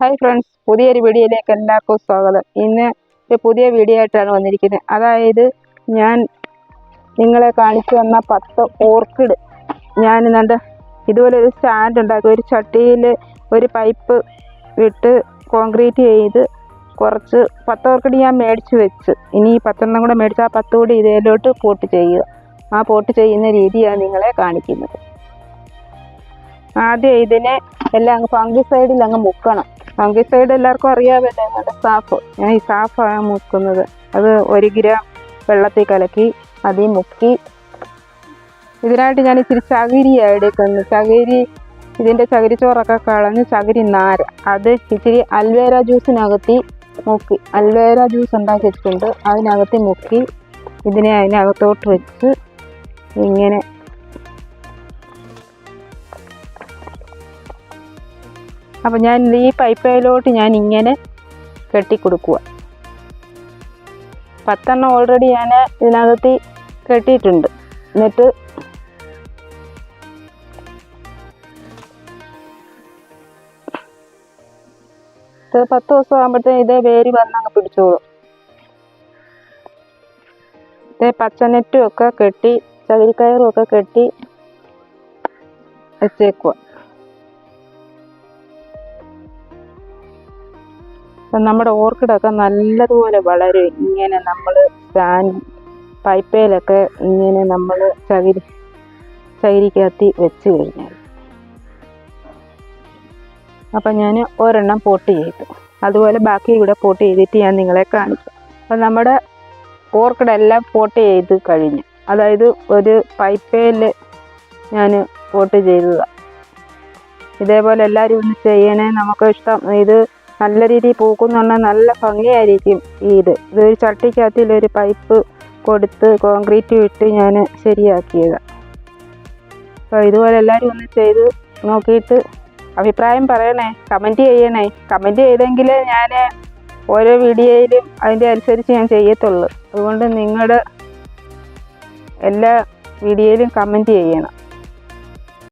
Hi friends പുതിയൊരു വീഡിയോയിലേക്ക് എല്ലാവർക്കും സ്വാഗതം. ഇന്ന് ഒരു പുതിയ വീഡിയോ ആയിട്ടാണ് വന്നിരിക്കുന്നത്. അതായത് ഞാൻ നിങ്ങളെ കാണിച്ചു തന്ന പത്ത് ഓർക്കിഡ് ഞാൻ എന്നിട്ട് ഇതുപോലെ ഒരു സ്റ്റാൻഡ് ഉണ്ടാക്കി ഒരു ചട്ടിയിൽ ഒരു പൈപ്പ് വിട്ട് കോൺക്രീറ്റ് ചെയ്ത് കുറച്ച് പത്ത് ഓർക്കിഡ് ഞാൻ മേടിച്ച് വെച്ച്. ഇനി ഈ പത്തെണ്ണം കൂടെ മേടിച്ച് ആ പത്ത് കൂടി ഇതിലോട്ട് പോട്ട് ചെയ്യുക. ആ പോട്ട് ചെയ്യുന്ന രീതിയാണ് നിങ്ങളെ കാണിക്കുന്നത്. ആദ്യം ഇതിനെ എല്ലാം അങ്ങ് ഫംഗിസൈഡിൽ അങ്ങ് മുക്കണം. ഫംഗിസൈഡ് എല്ലാവർക്കും അറിയാമല്ലോ നമ്മുടെ സാഫ് ഞാൻ ഈ സാഫാണ് മുക്കുന്നത്. അത് ഒരു ഗ്രാം വെള്ളത്തിൽ കലക്കി അതിൽ മുക്കി. ഇതിനായിട്ട് ഞാൻ ഇച്ചിരി ചകിരിയാണ് എടുക്കുന്നത് ചകിരി ഇതിന്റെ ചകിരിച്ചോറൊക്കെ കളഞ്ഞ് ചകിരി നാര. അത് ഇച്ചിരി അൽവേര ജ്യൂസിനകത്തി മുക്കി. അൽവേര ജ്യൂസ് ഉണ്ടാക്കി വെച്ചിട്ടുണ്ട് അതിനകത്ത് മുക്കി. ഇതിനെ അതിനകത്തോട്ട് വെച്ച് ഇങ്ങനെ. അപ്പം ഞാൻ ഈ പൈപ്പയിലോട്ട് ഞാൻ ഇങ്ങനെ കെട്ടിക്കൊടുക്കുക പത്തെണ്ണം ഓൾറെഡി ഞാൻ ഇതിനകത്ത് കെട്ടിയിട്ടുണ്ട്. എന്നിട്ട് പത്ത് ദിവസം ആകുമ്പോഴത്തേന് ഇതേ വേര് വന്നങ്ങ് പിടിച്ചോളും. ഇതേ പച്ചനെറ്റും ഒക്കെ കെട്ടി ചകിരിക്കയറും ഒക്കെ കെട്ടി വെച്ചേക്കുക നമ്മുടെ ഓർക്കിഡൊക്കെ നല്ലതുപോലെ വളരും. ഇങ്ങനെ നമ്മൾ സ്റ്റാൻഡ് പൈപ്പയിലൊക്കെ ഇങ്ങനെ നമ്മൾ ചകിരി ചകിരിക്കകത്തി വെച്ച് കഴിഞ്ഞാൽ. അപ്പം ഞാൻ ഒരെണ്ണം പോട്ട് ചെയ്തു. അതുപോലെ ബാക്കി ഇവിടെ പോട്ട് ചെയ്തിട്ട് ഞാൻ നിങ്ങളെ കാണിക്കും. അപ്പം നമ്മുടെ ഓർക്കിഡെല്ലാം പോട്ട് ചെയ്ത് കഴിഞ്ഞു. അതായത് ഒരു പൈപ്പേൽ ഞാൻ പോട്ട് ചെയ്തതാണ് ഇതേപോലെ എല്ലാവരും ഒന്ന് ചെയ്യണേ നമുക്ക് ഇഷ്ടം. ഇത് നല്ല രീതിയിൽ പൂക്കുന്നുണ്ടെങ്കിൽ നല്ല ഭംഗിയായിരിക്കും ഈ ഇത്. ഇതൊരു ചട്ടിക്കകത്തിൽ ഒരു പൈപ്പ് കൊടുത്ത് കോൺക്രീറ്റ് ഇട്ട് ഞാൻ ശരിയാക്കിയത്. അപ്പോൾ ഇതുപോലെ എല്ലാവരും ഒന്ന് ചെയ്ത് നോക്കിയിട്ട് അഭിപ്രായം പറയണേ കമന്റ് ചെയ്യണേ. കമന്റ് ചെയ്തെങ്കിൽ ഞാൻ ഓരോ വീഡിയോയിലും അതിന്റെ അനുസരിച്ച് ഞാൻ ചെയ്യത്തുള്ളൂ. അതുകൊണ്ട് നിങ്ങളുടെ എല്ലാ വീഡിയോയിലും കമന്റ് ചെയ്യണം.